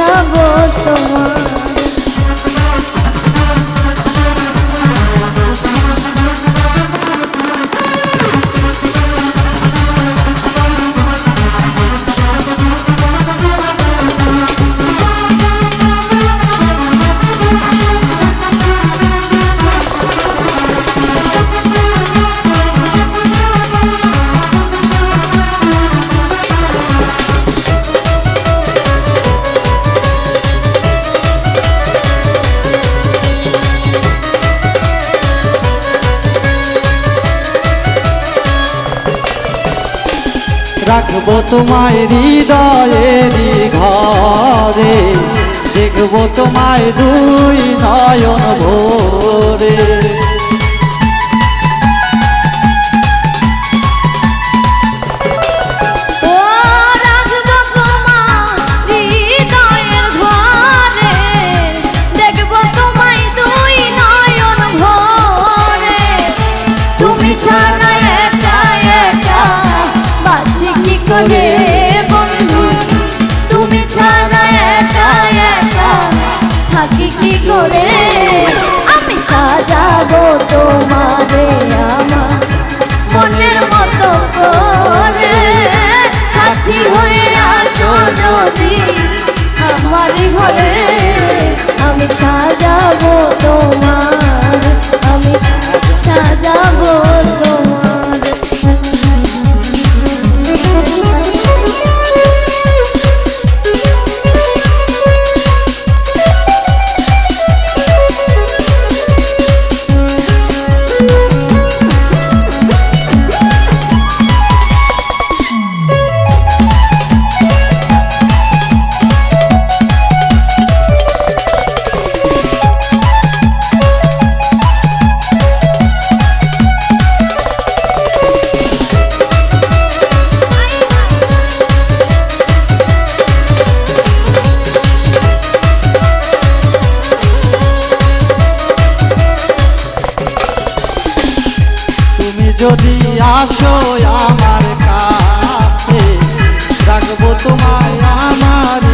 যাব তোমার রাখব তোমায় হৃদয়ের ঘরে দেখব তোমায় দুই নয়ন ভোরে। ঘরে আমি সাজাবো তোমার। যদি আসো আমার কাছে রাখব তোমায় আমার